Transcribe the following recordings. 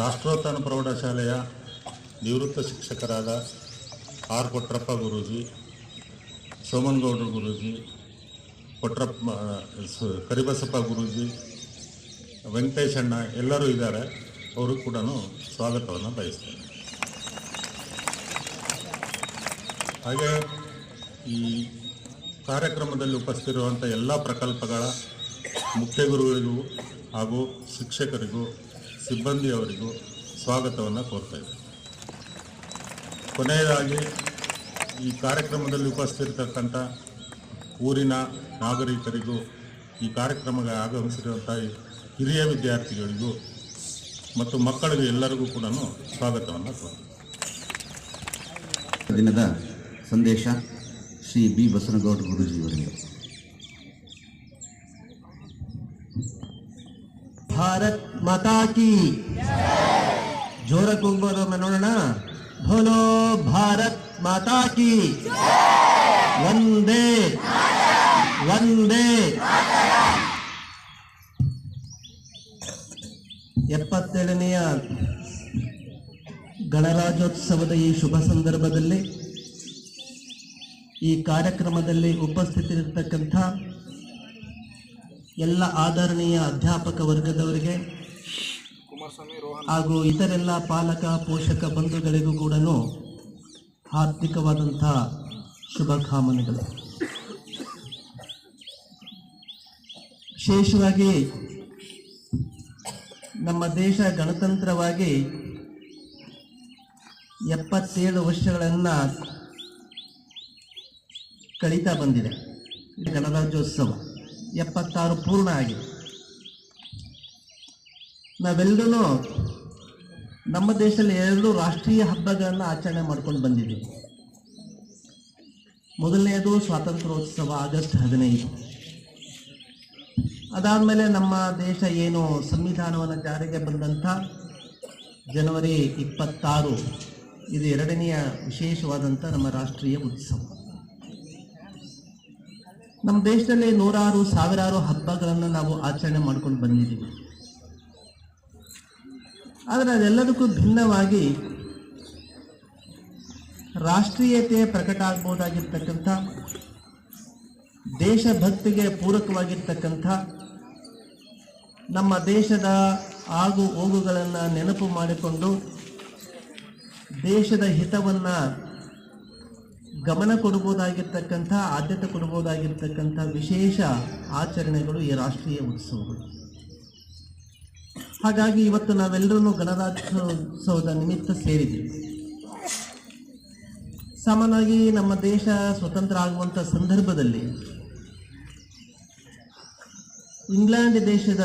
ರಾಷ್ಟ್ರೋತ್ಥಾನ ಪ್ರೌಢಶಾಲೆಯ ನಿವೃತ್ತ ಶಿಕ್ಷಕರಾದ ಆರ್ ಕೊಟ್ರಪ್ಪ ಗುರೂಜಿ ಸೋಮನಗೌಡರು ಗುರೂಜಿ, ಕೊಟ್ರಪ್ಪ ಕರಿಬಸಪ್ಪ ಗುರೂಜಿ ವೆಂಕಟೇಶಣ್ಣ ಎಲ್ಲರೂ ಇದ್ದಾರೆ. ಅವರು ಕೂಡ ಸ್ವಾಗತವನ್ನು ಬಯಸ್ತೇನೆ. ಹಾಗೆ ಈ ಕಾರ್ಯಕ್ರಮದಲ್ಲಿ ಉಪಸ್ಥಿತಿರುವಂಥ ಎಲ್ಲ ಪ್ರಕಲ್ಪಗಳ ಮುಖ್ಯ ಗುರುಗಳಿಗೂ ಹಾಗೂ ಶಿಕ್ಷಕರಿಗೂ ಸಿಬ್ಬಂದಿಯವರಿಗೂ ಸ್ವಾಗತವನ್ನು ಕೋರ್ತಾ ಇದ್ದೇನೆ. ಕೊನೆಯದಾಗಿ ಈ ಕಾರ್ಯಕ್ರಮದಲ್ಲಿ ಉಪಸ್ಥಿತಿರ್ತಕ್ಕಂಥ ಊರಿನ ನಾಗರಿಕರಿಗೂ ಈ ಕಾರ್ಯಕ್ರಮಕ್ಕೆ ಆಗಮಿಸಿರುವಂಥ ಹಿರಿಯ ವಿದ್ಯಾರ್ಥಿಗಳಿಗೂ ಮತ್ತು ಮಕ್ಕಳಿಗೂ ಎಲ್ಲರಿಗೂ ಕೂಡ ಸ್ವಾಗತವನ್ನು ಕೋರ್ತೀನಿ ದಿನದ ಸಂದೇಶ ಶ್ರೀ ಬಿ. ಬಸನಗೌಡ ಗುರುಜಿಯವರಿಗೆ. ಭಾರತ್ ಮಾತಾ ಕಿ ಜೋರ ಕೂಗೋದೊಮ್ಮೆ ನೋಡೋಣ. ಭೋಲೋ ಭಾರತ್ ಮಾತಾಕಿ. ಒಂದೇ ಒಂದೇ ಎಪ್ಪತ್ತೇಳನೆಯ ಗಣರಾಜ್ಯೋತ್ಸವದ ಈ ಶುಭ ಸಂದರ್ಭದಲ್ಲಿ ಈ ಕಾರ್ಯಕ್ರಮದಲ್ಲಿ ಉಪಸ್ಥಿತರಿರ್ತಕ್ಕಂಥ ಎಲ್ಲ ಆದರಣೀಯ ಅಧ್ಯಾಪಕ ವರ್ಗದವರಿಗೆ ಹಾಗೂ ಇತರೆಲ್ಲ ಪಾಲಕ, ಪೋಷಕ ಬಂಧುಗಳಿಗೂ ಕೂಡ ಹಾರ್ದಿಕವಾದಂಥ ಶುಭಕಾಮನೆಗಳು. ವಿಶೇಷವಾಗಿ ನಮ್ಮ ದೇಶ ಗಣತಂತ್ರವಾಗಿ ಎಪ್ಪತ್ತೇಳು ವರ್ಷಗಳನ್ನು ಕಳೀತಾ ಬಂದಿದೆ. ಗಣರಾಜ್ಯೋತ್ಸವ ಎಪ್ಪತ್ತಾರು ಪೂರ್ಣ ಆಗಿದೆ. ನಾವೆಲ್ಲರೂ ನಮ್ಮ ದೇಶದಲ್ಲಿ ಎರಡು ರಾಷ್ಟ್ರೀಯ ಹಬ್ಬಗಳನ್ನು ಆಚರಣೆ ಮಾಡ್ಕೊಂಡು ಬಂದಿದ್ದೀವಿ. ಮೊದಲನೆಯದು ಸ್ವಾತಂತ್ರ್ಯೋತ್ಸವ ಆಗಸ್ಟ್ ಹದಿನೈದು. ಅದಾದಮೇಲೆ ನಮ್ಮ ದೇಶ ಏನು ಸಂವಿಧಾನವನ್ನು ಜಾರಿಗೆ ಬಂದಂಥ ಜನವರಿ ಇಪ್ಪತ್ತಾರು, ಇದು ಎರಡನೆಯ ವಿಶೇಷವಾದಂಥ ನಮ್ಮ ರಾಷ್ಟ್ರೀಯ ಉತ್ಸವ. ನಮ್ಮ ದೇಶದಲ್ಲಿ ನೂರಾರು ಸಾವಿರಾರು ಹಬ್ಬಗಳನ್ನು ನಾವು ಆಚರಣೆ ಮಾಡ್ಕೊಂಡು ಬಂದಿದ್ದೀವಿ. ಆದರೆ ಅದೆಲ್ಲದಕ್ಕೂ ಭಿನ್ನವಾಗಿ ರಾಷ್ಟ್ರೀಯತೆ ಪ್ರಕಟ ಆಗ್ಬೋದಾಗಿರ್ತಕ್ಕಂಥ ದೇಶಭಕ್ತಿಗೆ ಪೂರಕವಾಗಿರ್ತಕ್ಕಂಥ, ನಮ್ಮ ದೇಶದ ಆಗು ಹೋಗುಗಳನ್ನು ನೆನಪು ಮಾಡಿಕೊಂಡು ದೇಶದ ಹಿತವನ್ನು ಗಮನ ಕೊಡ್ಬೋದಾಗಿರ್ತಕ್ಕಂಥ ಆದ್ಯತೆ ಕೊಡ್ಬೋದಾಗಿರ್ತಕ್ಕಂಥ ವಿಶೇಷ ಆಚರಣೆಗಳು ಈ ರಾಷ್ಟ್ರೀಯ ಉತ್ಸವಗಳು. ಹಾಗಾಗಿ ಇವತ್ತು ನಾವೆಲ್ಲರೂ ಗಣರಾಜ್ಯೋತ್ಸವದ ನಿಮಿತ್ತ ಸೇರಿದ್ದೀವಿ. ಸಾಮಾನ್ಯವಾಗಿ ನಮ್ಮ ದೇಶ ಸ್ವತಂತ್ರ ಆಗುವಂಥ ಸಂದರ್ಭದಲ್ಲಿ ಇಂಗ್ಲೆಂಡ್ ದೇಶದ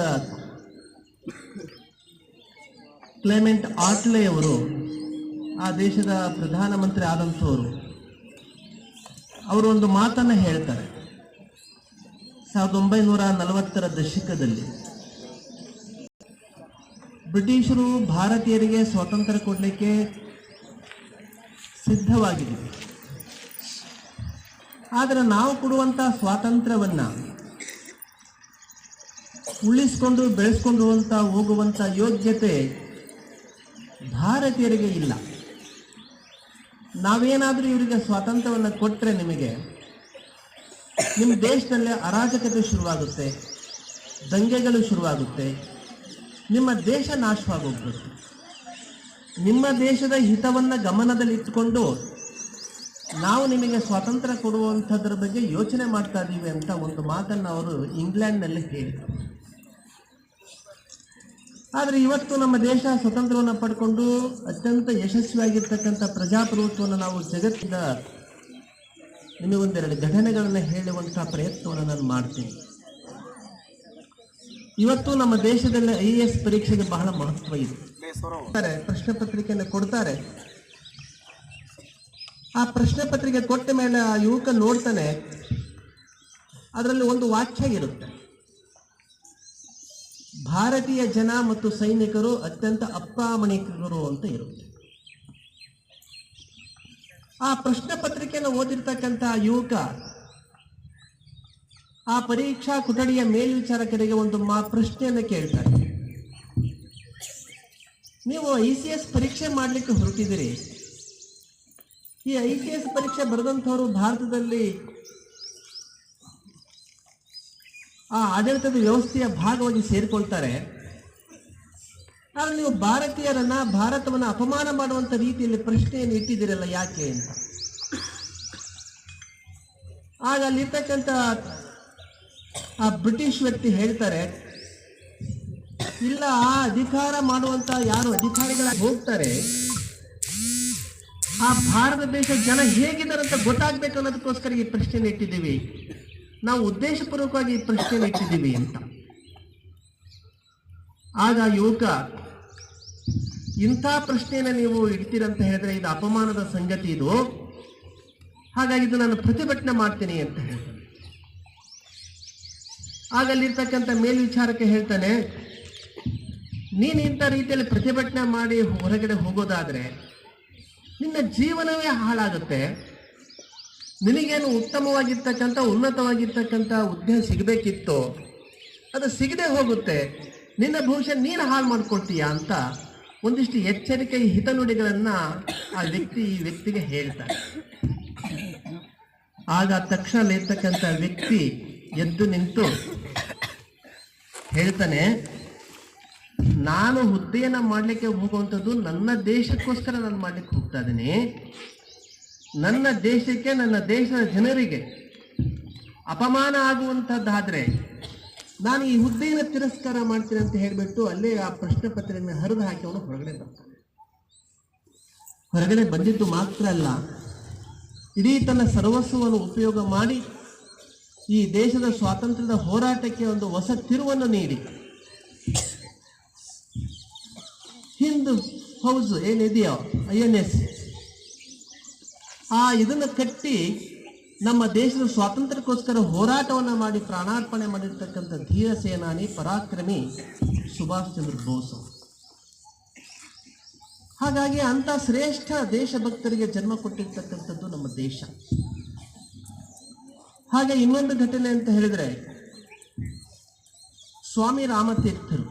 ಕ್ಲೆಮೆಂಟ್ ಆಟ್ಲೆ ಅವರು, ಆ ದೇಶದ ಪ್ರಧಾನಮಂತ್ರಿ ಆದಂಥವರು ಅವರು ಒಂದು ಮಾತನ್ನು ಹೇಳ್ತಾರೆ. ಸಾವಿರದ ಒಂಬೈನೂರ ನಲವತ್ತರ ದಶಕದಲ್ಲಿ ಬ್ರಿಟಿಷರು ಭಾರತೀಯರಿಗೆ ಸ್ವಾತಂತ್ರ್ಯ ಕೊಡಲಿಕ್ಕೆ ಸಿದ್ಧವಾಗಿದೆ ಆದರೆ ನಾವು ಕೊಡುವಂಥ ಸ್ವಾತಂತ್ರ್ಯವನ್ನು ಉಳಿಸ್ಕೊಂಡು ಬೆಳೆಸ್ಕೊಂಡು ಹೋಗುವಂಥ ಯೋಗ್ಯತೆ ಭಾರತೀಯರಿಗೆ ಇಲ್ಲ. ನಾವೇನಾದರೂ ಇವರಿಗೆ ಸ್ವಾತಂತ್ರ್ಯವನ್ನು ಕೊಟ್ಟರೆ ನಿಮಗೆ, ನಿಮ್ಮ ದೇಶದಲ್ಲಿ ಅರಾಜಕತೆ ಶುರುವಾಗುತ್ತೆ, ದಂಗೆಗಳು ಶುರುವಾಗುತ್ತೆ ನಿಮ್ಮ ದೇಶ ನಾಶವಾಗೋಗ್ಬಿಡುತ್ತೆ ನಿಮ್ಮ ದೇಶದ ಹಿತವನ್ನು ಗಮನದಲ್ಲಿಟ್ಟುಕೊಂಡು ನಾವು ನಿಮಗೆ ಸ್ವಾತಂತ್ರ್ಯ ಕೊಡುವಂಥದ್ರ ಬಗ್ಗೆ ಯೋಚನೆ ಮಾಡ್ತಾ ಇದ್ದೀವಿ ಅಂತ ಒಂದು ಮಾತನ್ನು ಅವರು ಇಂಗ್ಲೆಂಡ್ನಲ್ಲಿ ಹೇಳಿದರು. ಆದರೆ ಇವತ್ತು ನಮ್ಮ ದೇಶ ಸ್ವತಂತ್ರವನ್ನು ಪಡ್ಕೊಂಡು ಅತ್ಯಂತ ಯಶಸ್ವಿಯಾಗಿರ್ತಕ್ಕಂಥ ಪ್ರಜಾಪ್ರಭುತ್ವವನ್ನು ನಾವು ಜಗತ್ತಿನ ನಿಮಗೊಂದೆರಡು ಘಟನೆಗಳನ್ನು ಹೇಳುವಂಥ ಪ್ರಯತ್ನವನ್ನು ನಾನು ಮಾಡ್ತೀನಿ. ಇವತ್ತು ನಮ್ಮ ದೇಶದಲ್ಲಿ ಐ ಎ ಎಸ್ ಪರೀಕ್ಷೆಗೆ ಬಹಳ ಮಹತ್ವ ಇದೆ. ಪ್ರಶ್ನೆ ಪತ್ರಿಕೆಯನ್ನು ಕೊಡ್ತಾರೆ. ಆ ಪ್ರಶ್ನೆ ಪತ್ರಿಕೆ ಕೊಟ್ಟ ಮೇಲೆ ಆ ಯುವಕ ನೋಡ್ತಾನೆ, ಅದರಲ್ಲಿ ಒಂದು ವಾಕ್ಯ ಇರುತ್ತೆ. ಭಾರತೀಯ ಜನ ಮತ್ತು ಸೈನಿಕರು ಅತ್ಯಂತ ಅಪ್ರಾಮಾಣಿಕರು ಅಂತ ಇರುತ್ತೆ. ಆ ಪ್ರಶ್ನೆ ಪತ್ರಿಕೆಯನ್ನು ಓದಿರ್ತಕ್ಕಂಥ ಯುವಕ ಆ ಪರೀಕ್ಷಾ ಕೊಠಡಿಯ ಮೇಲ್ವಿಚಾರಕರಿಗೆ ಒಂದು ಮಾ ಪ್ರಶ್ನೆಯನ್ನು ಕೇಳ್ತಾರೆ. ನೀವು ಐ ಸಿ ಎಸ್ ಪರೀಕ್ಷೆ ಮಾಡಲಿಕ್ಕೆ ಹೊರಟಿದ್ದೀರಿ. ಈ ಐ ಸಿ ಎಸ್ ಪರೀಕ್ಷೆ ಬರೆದಂಥವರು ಭಾರತದಲ್ಲಿ ಆ ಆಡಳಿತದ ವ್ಯವಸ್ಥೆಯ ಭಾಗವಾಗಿ ಸೇರಿಕೊಳ್ತಾರೆ. ಆದರೆ ನೀವು ಭಾರತೀಯರನ್ನ, ಭಾರತವನ್ನ ಅಪಮಾನ ಮಾಡುವಂತ ರೀತಿಯಲ್ಲಿ ಪ್ರಶ್ನೆಯನ್ನು ಇಟ್ಟಿದ್ದೀರಲ್ಲ ಯಾಕೆ ಅಂತ. ಆಗ ಅಲ್ಲಿರ್ತಕ್ಕಂಥ ಆ ಬ್ರಿಟಿಷ್ ವ್ಯಕ್ತಿ ಹೇಳ್ತಾರೆ, ಇಲ್ಲ, ಆ ಅಧಿಕಾರ ಮಾಡುವಂತ ಯಾರು ಅಧಿಕಾರಿಗಳಾಗಿ ಹೋಗ್ತಾರೆ, ಆ ಭಾರತ ದೇಶದ ಜನ ಹೇಗಿದ್ದಾರೆ ಅಂತ ಗೊತ್ತಾಗ್ಬೇಕು ಅನ್ನೋದಕ್ಕೋಸ್ಕರ ಈ ಪ್ರಶ್ನೆ ಇಟ್ಟಿದ್ದೀವಿ. ನಾವು ಉದ್ದೇಶಪೂರ್ವಕವಾಗಿ ಈ ಪ್ರಶ್ನೆ ಇಟ್ಟಿದ್ದೀವಿ ಅಂತ. ಆಗ ಯುವಕ, ಇಂಥ ಪ್ರಶ್ನೆಯನ್ನು ನೀವು ಇಡ್ತೀರಂತ ಹೇಳಿದ್ರೆ ಇದು ಅಪಮಾನದ ಸಂಗತಿ ಇದು. ಹಾಗಾಗಿ ಇದು ನಾನು ಪ್ರತಿಭಟನೆ ಮಾಡ್ತೀನಿ ಅಂತ ಹೇಳ್ತಾನೆ ಆಗ ಅಲ್ಲಿರ್ತಕ್ಕಂಥ ಮೇಲ್ವಿಚಾರಕ್ಕೆ ಹೇಳ್ತಾನೆ, ನೀನು ಇಂಥ ರೀತಿಯಲ್ಲಿ ಪ್ರತಿಭಟನೆ ಮಾಡಿ ಹೊರಗಡೆ ಹೋಗೋದಾದ್ರೆ ನಿನ್ನ ಜೀವನವೇ ಹಾಳಾಗುತ್ತೆ. ನಿನಗೇನು ಉತ್ತಮವಾಗಿರ್ತಕ್ಕಂಥ, ಉನ್ನತವಾಗಿರ್ತಕ್ಕಂಥ ಉದ್ಯೋಗ ಸಿಗಬೇಕಿತ್ತು, ಅದು ಸಿಗದೆ ಹೋಗುತ್ತೆ. ನಿನ್ನ ಭವಿಷ್ಯ ನೀನು ಹಾಳು ಮಾಡ್ಕೊಳ್ತೀಯ ಅಂತ ಒಂದಿಷ್ಟು ಎಚ್ಚರಿಕೆ ಹಿತನುಡಿಗಳನ್ನು ಆ ವ್ಯಕ್ತಿ ಈ ವ್ಯಕ್ತಿಗೆ ಹೇಳ್ತಾರೆ ಆಗ ತಕ್ಷಣ ಇರ್ತಕ್ಕಂಥ ವ್ಯಕ್ತಿ ಎದ್ದು ನಿಂತು ಹೇಳ್ತಾನೆ, ನಾನು ಹುದ್ದೆಯನ್ನು ಮಾಡ್ಲಿಕ್ಕೆ ಹೋಗುವಂಥದ್ದು ನನ್ನ ದೇಶಕ್ಕೋಸ್ಕರ ನಾನು ಮಾಡ್ಲಿಕ್ಕೆ ಹೋಗ್ತಾ ಇದ್ದೀನಿ. ನನ್ನ ದೇಶಕ್ಕೆ, ನನ್ನ ದೇಶದ ಜನರಿಗೆ ಅಪಮಾನ ಆಗುವಂಥದ್ದಾದರೆ ನಾನು ಈ ಹುದ್ದೆಯನ್ನು ತಿರಸ್ಕಾರ ಮಾಡ್ತೀನಿ ಅಂತ ಹೇಳಿಬಿಟ್ಟು ಅಲ್ಲೇ ಆ ಪ್ರಶ್ನೆ ಪತ್ರಿಕೆಯನ್ನು ಹರಿದು ಹಾಕಿ ಅವನು ಹೊರಗಡೆ ಬರ್ತಾನೆ. ಹೊರಗಡೆ ಬಂದಿದ್ದು ಮಾತ್ರ ಅಲ್ಲ, ಇಡೀ ತನ್ನ ಸರ್ವಸ್ವವನ್ನು ಉಪಯೋಗ ಮಾಡಿ ಈ ದೇಶದ ಸ್ವಾತಂತ್ರ್ಯದ ಹೋರಾಟಕ್ಕೆ ಒಂದು ಹೊಸ ತಿರುವನ್ನು ನೀಡಿ. ಹಿಂದ್ ಹೌಸ್ ಏನಿದೆಯೋ, ಐ ಎನ್ ಎಸ್. ಆ ಇದನ್ನು ಕಟ್ಟಿ ನಮ್ಮ ದೇಶದ ಸ್ವಾತಂತ್ರ್ಯಕ್ಕೋಸ್ಕರ ಹೋರಾಟವನ್ನು ಮಾಡಿ ಪ್ರಾಣಾರ್ಪಣೆ ಮಾಡಿರ್ತಕ್ಕಂಥ ಧೀರ ಸೇನಾನಿ ಪರಾಕ್ರಮಿ ಸುಭಾಷ್ ಚಂದ್ರ ಬೋಸ್. ಹಾಗಾಗಿ ಅಂಥ ಶ್ರೇಷ್ಠ ದೇಶಭಕ್ತರಿಗೆ ಜನ್ಮ ಕೊಟ್ಟಿರ್ತಕ್ಕಂಥದ್ದು ನಮ್ಮ ದೇಶ. ಹಾಗೆ ಇನ್ನೊಂದು ಘಟನೆ ಅಂತ ಹೇಳಿದ್ರೆ ಸ್ವಾಮಿ ರಾಮತೀರ್ಥರು.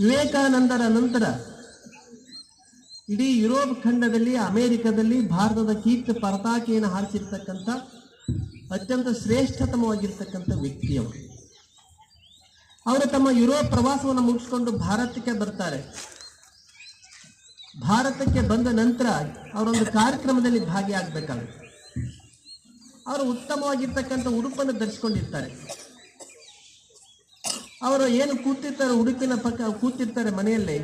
ವಿವೇಕಾನಂದರ ನಂತರ ಇಡೀ ಯುರೋಪ್ ಖಂಡದಲ್ಲಿ, ಅಮೆರಿಕದಲ್ಲಿ ಭಾರತದ ಕೀರ್ತಿ ಪರತಾಕೆಯನ್ನು ಹಾರಿಸಿರ್ತಕ್ಕಂಥ ಅತ್ಯಂತ ಶ್ರೇಷ್ಠತಮವಾಗಿರ್ತಕ್ಕಂಥ ವ್ಯಕ್ತಿಯವರು. ಅವರು ತಮ್ಮ ಯುರೋಪ್ ಪ್ರವಾಸವನ್ನು ಮುಗಿಸ್ಕೊಂಡು ಭಾರತಕ್ಕೆ ಬರ್ತಾರೆ. ಭಾರತಕ್ಕೆ ಬಂದ ನಂತರ ಅವರೊಂದು ಕಾರ್ಯಕ್ರಮದಲ್ಲಿ ಭಾಗಿಯಾಗಬೇಕಾಗುತ್ತೆ. ಅವರು ಉತ್ತಮವಾಗಿರ್ತಕ್ಕಂಥ ಉಡುಪನ್ನು ಧರಿಸ್ಕೊಂಡಿರ್ತಾರೆ. ಅವರು ಏನು ಕೂತಿರ್ತಾರೆ ಉಡುಪಿನ ಪಕ್ಕ, ಕೂತಿರ್ತಾರೆ ಮನೆಯಲ್ಲಿ,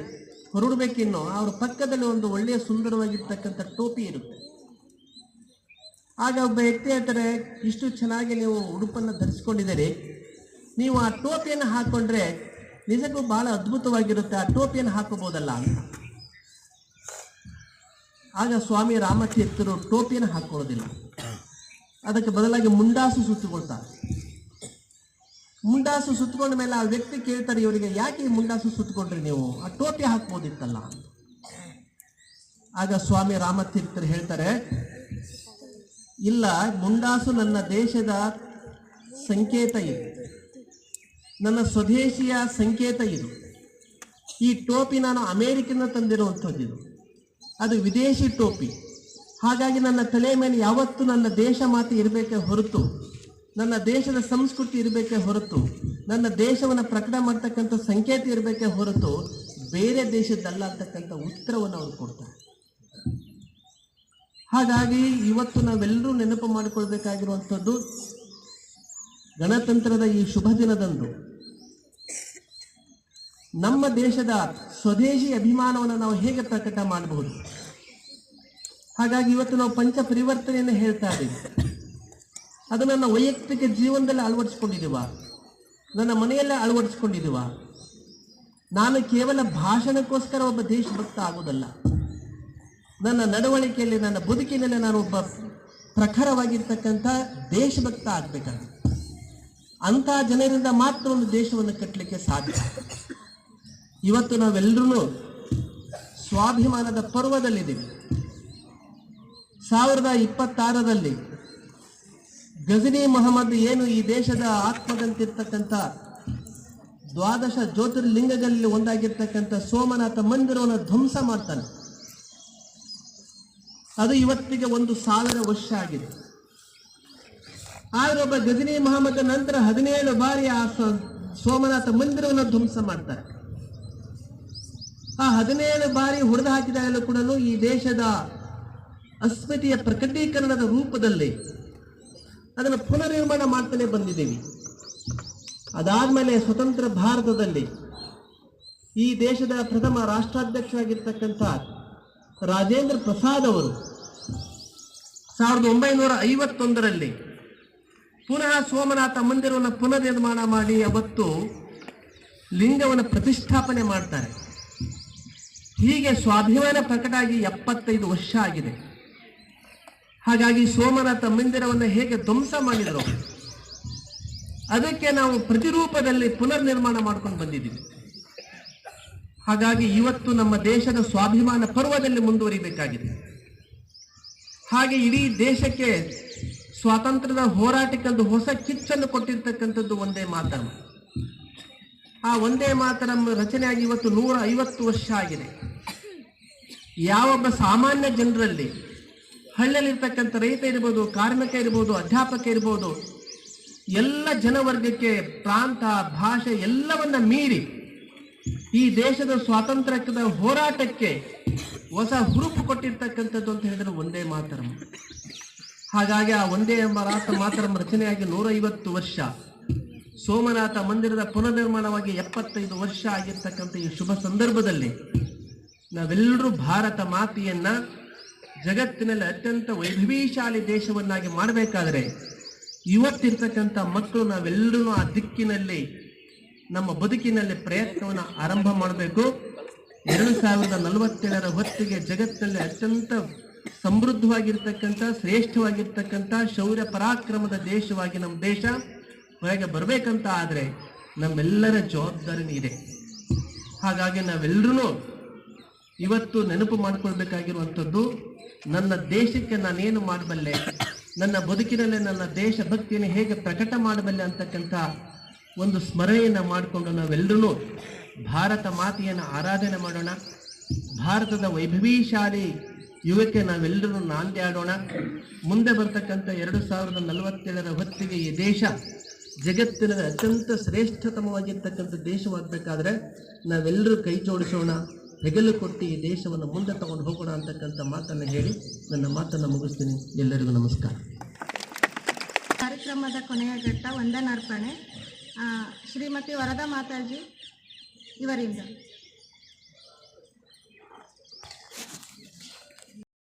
ಹೊರಡಬೇಕಿನ್ನು, ಅವರ ಪಕ್ಕದಲ್ಲಿ ಒಂದು ಒಳ್ಳೆಯ ಸುಂದರವಾಗಿರ್ತಕ್ಕಂಥ ಟೋಪಿ ಇರುತ್ತೆ. ಆಗ ಒಬ್ಬ ವ್ಯಕ್ತಿ ಹೇಳ್ತಾರೆ, ಇಷ್ಟು ಚೆನ್ನಾಗಿ ನೀವು ಉಡುಪನ್ನು ಧರಿಸ್ಕೊಂಡಿದ್ದೀರಿ. ನೀವು ಆ ಟೋಪಿಯನ್ನು ಹಾಕೊಂಡ್ರೆ ನಿಜಕ್ಕೂ ಬಹಳ ಅದ್ಭುತವಾಗಿರುತ್ತೆ, ಆ ಟೋಪಿಯನ್ನು ಹಾಕೋಬಹುದಲ್ಲ ಅಂತ. ಆಗ ಸ್ವಾಮಿ ರಾಮತೀರ್ಥರು ಟೋಪಿಯನ್ನು ಹಾಕೊಳ್ಳೋದಿಲ್ಲ. ಅದಕ್ಕೆ ಬದಲಾಗಿ ಮುಂಡಾಸು ಸುತ್ತುಕೊಳ್ತಾರೆ ಮುಂಡಾಸು ಸುತ್ತಕೊಂಡ ಮೇಲೆ ಆ ವ್ಯಕ್ತಿ ಕೇಳ್ತಾರೆ, ಇವರಿಗೆ ಯಾಕೆ ಮುಂಡಾಸು ಸುತ್ತಕೊಂಡ್ರಿ ನೀವು? ಆ ಟೋಪಿ ಹಾಕ್ಬೋದಿತ್ತಲ್ಲ. ಆಗ ಸ್ವಾಮಿ ರಾಮತೀರ್ಥರು ಹೇಳ್ತಾರೆ, ಇಲ್ಲ, ಮುಂಡಾಸು ನನ್ನ ದೇಶದ ಸಂಕೇತ ಇದು. ನನ್ನ ಸ್ವದೇಶಿಯ ಸಂಕೇತ ಇದು. ಈ ಟೋಪಿ ನಾನು ಅಮೇರಿಕನ ತಂದಿರುವಂಥದ್ದು ಇದು. ಅದು ವಿದೇಶಿ ಟೋಪಿ. ಹಾಗಾಗಿ ನನ್ನ ತಲೆ ಮೇಲೆ ಯಾವತ್ತೂ ನನ್ನ ದೇಶ ಮಾತೆ ಇರಬೇಕೆ ಹೊರತು, ನನ್ನ ದೇಶದ ಸಂಸ್ಕೃತಿ ಇರಬೇಕೆ ಹೊರತು, ನನ್ನ ದೇಶವನ್ನು ಪ್ರಕಟ ಮಾಡ್ತಕ್ಕಂಥ ಸಂಕೇತ ಇರಬೇಕೆ ಹೊರತು ಬೇರೆ ದೇಶದ್ದಲ್ಲ ಅಂತಕ್ಕಂಥ ಉತ್ತರವನ್ನು ಅವರು ಕೊಡ್ತಾರೆ. ಹಾಗಾಗಿ ಇವತ್ತು ನಾವೆಲ್ಲರೂ ನೆನಪು ಮಾಡಿಕೊಳ್ಬೇಕಾಗಿರುವಂಥದ್ದು ಗಣತಂತ್ರದ ಈ ಶುಭ ದಿನದಂದು. ನಮ್ಮ ದೇಶದ ಸ್ವದೇಶಿ ಅಭಿಮಾನವನ್ನು ನಾವು ಹೇಗೆ ಪ್ರಕಟ ಮಾಡಬಹುದು? ಹಾಗಾಗಿ ಇವತ್ತು ನಾವು ಪಂಚ ಪರಿವರ್ತನೆಯನ್ನು ಹೇಳ್ತಾ ಇದ್ದೀವಿ. ಅದು ನನ್ನ ವೈಯಕ್ತಿಕ ಜೀವನದಲ್ಲಿ ಅಳವಡಿಸ್ಕೊಂಡಿದ್ದೀವ. ನನ್ನ ಮನೆಯಲ್ಲೇ ಅಳವಡಿಸ್ಕೊಂಡಿದ್ದೀವ. ನಾನು ಕೇವಲ ಭಾಷಣಕ್ಕೋಸ್ಕರ ಒಬ್ಬ ದೇಶಭಕ್ತ ಆಗೋದಲ್ಲ. ನನ್ನ ನಡವಳಿಕೆಯಲ್ಲಿ, ನನ್ನ ಬದುಕಿನಲ್ಲಿ ನಾನು ಒಬ್ಬ ಪ್ರಖರವಾಗಿರ್ತಕ್ಕಂಥ ದೇಶಭಕ್ತ ಆಗಬೇಕಾಗುತ್ತೆ ಅಂಥ ಜನರಿಂದ ಮಾತ್ರ ಒಂದು ದೇಶವನ್ನು ಕಟ್ಟಲಿಕ್ಕೆ ಸಾಧ್ಯ. ಇವತ್ತು ನಾವೆಲ್ಲರೂ ಸ್ವಾಭಿಮಾನದ ಪರ್ವದಲ್ಲಿದ್ದೀವಿ. ಸಾವಿರದ ಇಪ್ಪತ್ತಾರರಲ್ಲಿ ಗಜನಿ ಮೊಹಮ್ಮದ್ ಏನು ಈ ದೇಶದ ಆತ್ಮದಂತಿರ್ತಕ್ಕಂಥ ದ್ವಾದಶ ಜ್ಯೋತಿರ್ಲಿಂಗಗಳಲ್ಲಿ ಒಂದಾಗಿರ್ತಕ್ಕಂಥ ಸೋಮನಾಥ ಮಂದಿರವನ್ನು ಧ್ವಂಸ ಮಾಡ್ತಾನೆ. ಅದು ಇವತ್ತಿಗೆ ಒಂದು ಸಾವಿರ ವರ್ಷ ಆಗಿದೆ. ಒಬ್ಬ ಗಜನಿ ಮೊಹಮ್ಮದ್ ನಂತರ ಹದಿನೇಳು ಬಾರಿ ಆ ಸೋಮನಾಥ ಮಂದಿರವನ್ನು ಧ್ವಂಸ ಮಾಡ್ತಾರೆ. ಆ ಹದಿನೇಳು ಬಾರಿ ಹೊಡೆದು ಹಾಕಿದಾಗಲೂ ಕೂಡ ಈ ದೇಶದ ಅಸ್ಮಿತೆಯ ಪ್ರಕಟೀಕರಣದ ರೂಪದಲ್ಲಿ ಅದನ್ನು ಪುನರ್ನಿರ್ಮಾಣ ಮಾಡ್ತಾನೆ ಬಂದಿದ್ದೀವಿ. ಅದಾದ್ಮೇಲೆ ಸ್ವತಂತ್ರ ಭಾರತದಲ್ಲಿ ಈ ದೇಶದ ಪ್ರಥಮ ರಾಷ್ಟ್ರಾಧ್ಯಕ್ಷರಾಗಿರ್ತಕ್ಕಂಥ ರಾಜೇಂದ್ರ ಪ್ರಸಾದ್ ಅವರು ಸಾವಿರದ ಒಂಬೈನೂರ ಐವತ್ತೊಂದರಲ್ಲಿ ಪುನಃ ಸೋಮನಾಥ ಮಂದಿರವನ್ನು ಪುನರ್ನಿರ್ಮಾಣ ಮಾಡಿ ಅವತ್ತು ಲಿಂಗವನ್ನು ಪ್ರತಿಷ್ಠಾಪನೆ ಮಾಡ್ತಾರೆ. ಹೀಗೆ ಸ್ವಾಭಿಮಾನ ಪ್ರಕಟ ಆಗಿ ಎಪ್ಪತ್ತೈದು ವರ್ಷ ಆಗಿದೆ. ಹಾಗಾಗಿ ಸೋಮನಾಥ ಮಂದಿರವನ್ನು ಹೇಗೆ ಧ್ವಂಸ ಮಾಡಿದರು, ಅದಕ್ಕೆ ನಾವು ಪ್ರತಿರೂಪದಲ್ಲಿ ಪುನರ್ನಿರ್ಮಾಣ ಮಾಡ್ಕೊಂಡು ಬಂದಿದ್ದೀವಿ. ಹಾಗಾಗಿ ಇವತ್ತು ನಮ್ಮ ದೇಶದ ಸ್ವಾಭಿಮಾನ ಪರ್ವದಲ್ಲಿ ಮುಂದುವರಿಬೇಕಾಗಿದೆ. ಹಾಗೆ ಇಡೀ ದೇಶಕ್ಕೆ ಸ್ವಾತಂತ್ರ್ಯದ ಹೋರಾಟಕ್ಕೊಂದು ಹೊಸ ಕಿಚ್ಚನ್ನು ಕೊಟ್ಟಿರ್ತಕ್ಕಂಥದ್ದು ಒಂದೇ ಮಾತರಂ ಆ ಒಂದೇ ಮಾತರಂ ರಚನೆಯಾಗಿ ಇವತ್ತು ನೂರ ಐವತ್ತು ವರ್ಷ ಆಗಿದೆ. ಯಾವೊಬ್ಬ ಸಾಮಾನ್ಯ ಜನರಲ್ಲಿ ಹಳ್ಳಿಯಲ್ಲಿರ್ತಕ್ಕಂಥ ರೈತ ಇರ್ಬೋದು, ಕಾರ್ಮಿಕ ಇರ್ಬೋದು, ಅಧ್ಯಾಪಕ ಇರ್ಬೋದು, ಎಲ್ಲ ಜನವರ್ಗಕ್ಕೆ ಪ್ರಾಂತ, ಭಾಷೆ ಎಲ್ಲವನ್ನ ಮೀರಿ ಈ ದೇಶದ ಸ್ವಾತಂತ್ರ್ಯದ ಹೋರಾಟಕ್ಕೆ ಹೊಸ ಹುರುಪು ಕೊಟ್ಟಿರ್ತಕ್ಕಂಥದ್ದು ಅಂತ ಹೇಳಿದ್ರೆ ಒಂದೇ ಮಾತರಂ. ಹಾಗಾಗಿ ಆ ಒಂದೇ ಮಾತ ಮಾತರಂ ರಚನೆಯಾಗಿ ನೂರೈವತ್ತು ವರ್ಷ. ಸೋಮನಾಥ ಮಂದಿರದ ಪುನರ್ನಿರ್ಮಾಣವಾಗಿ ಎಪ್ಪತ್ತೈದು ವರ್ಷ ಆಗಿರ್ತಕ್ಕಂಥ ಈ ಶುಭ ಸಂದರ್ಭದಲ್ಲಿ ನಾವೆಲ್ಲರೂ ಭಾರತ ಮಾತೆಯನ್ನ ಜಗತ್ತಿನಲ್ಲಿ ಅತ್ಯಂತ ವೈಭವೀಶಾಲಿ ದೇಶವನ್ನಾಗಿ ಮಾಡಬೇಕಾದ್ರೆ ಇವತ್ತಿರ್ತಕ್ಕಂಥ ಮಕ್ಕಳು ನಾವೆಲ್ಲರೂ ಆ ದಿಕ್ಕಿನಲ್ಲಿ, ನಮ್ಮ ಬದುಕಿನಲ್ಲಿ ಪ್ರಯತ್ನವನ್ನು ಆರಂಭ ಮಾಡಬೇಕು. ಎರಡು ಸಾವಿರದ ನಲವತ್ತೇಳರ ಹೊತ್ತಿಗೆ ಜಗತ್ತಿನಲ್ಲಿ ಅತ್ಯಂತ ಸಮೃದ್ಧವಾಗಿರ್ತಕ್ಕಂಥ, ಶ್ರೇಷ್ಠವಾಗಿರ್ತಕ್ಕಂಥ, ಶೌರ್ಯ ಪರಾಕ್ರಮದ ದೇಶವಾಗಿ ನಮ್ಮ ದೇಶ ಹೊರಗೆ ಬರಬೇಕಂತ ಆದರೆ ನಮ್ಮೆಲ್ಲರ ಜವಾಬ್ದಾರಿನೂ ಇದೆ. ಹಾಗಾಗಿ ನಾವೆಲ್ಲರೂ ಇವತ್ತು ನೆನಪು ಮಾಡಿಕೊಳ್ಬೇಕಾಗಿರುವಂಥದ್ದು, ನನ್ನ ದೇಶಕ್ಕೆ ನಾನೇನು ಮಾಡಬಲ್ಲೆ? ನನ್ನ ಬದುಕಿನಲ್ಲಿ ನನ್ನ ದೇಶಭಕ್ತಿಯನ್ನು ಹೇಗೆ ಪ್ರಕಟ ಮಾಡಬಲ್ಲೆ ಅಂತಕ್ಕಂಥ ಒಂದು ಸ್ಮರಣೆಯನ್ನು ಮಾಡಿಕೊಂಡು ನಾವೆಲ್ಲರೂ ಭಾರತ ಮಾತೆಯನ್ನು ಆರಾಧನೆ ಮಾಡೋಣ. ಭಾರತದ ವೈಭವೀಶಾಲಿ ಯುಗಕ್ಕೆ ನಾವೆಲ್ಲರೂ ನಾಂದಿ ಆಡೋಣ ಮುಂದೆ ಬರ್ತಕ್ಕಂಥ ಎರಡು ಸಾವಿರದ ನಲವತ್ತೇಳರ ಹೊತ್ತಿಗೆ ಈ ದೇಶ ಜಗತ್ತಿನ ಅತ್ಯಂತ ಶ್ರೇಷ್ಠತಮವಾಗಿರ್ತಕ್ಕಂಥ ದೇಶವಾಗಬೇಕಾದ್ರೆ ನಾವೆಲ್ಲರೂ ಕೈ ಜೋಡಿಸೋಣ. ಹೆಗಲು ಕೊಟ್ಟು ಈ ದೇಶವನ್ನು ಮುಂದೆ ತಗೊಂಡು ಹೋಗೋಣ ಅಂತಕ್ಕಂಥ ಮಾತನ್ನು ಹೇಳಿ ನನ್ನ ಮಾತನ್ನು ಮುಗಿಸ್ತೀನಿ. ಎಲ್ಲರಿಗೂ ನಮಸ್ಕಾರ. ಕಾರ್ಯಕ್ರಮದ ಕೊನೆಯ ಘಟ್ಟ ವಂದನಾರ್ಪಣೆ. ಶ್ರೀಮತಿ ವರದಾ ಮಾತಾಜಿ ಇವರಿಂದ.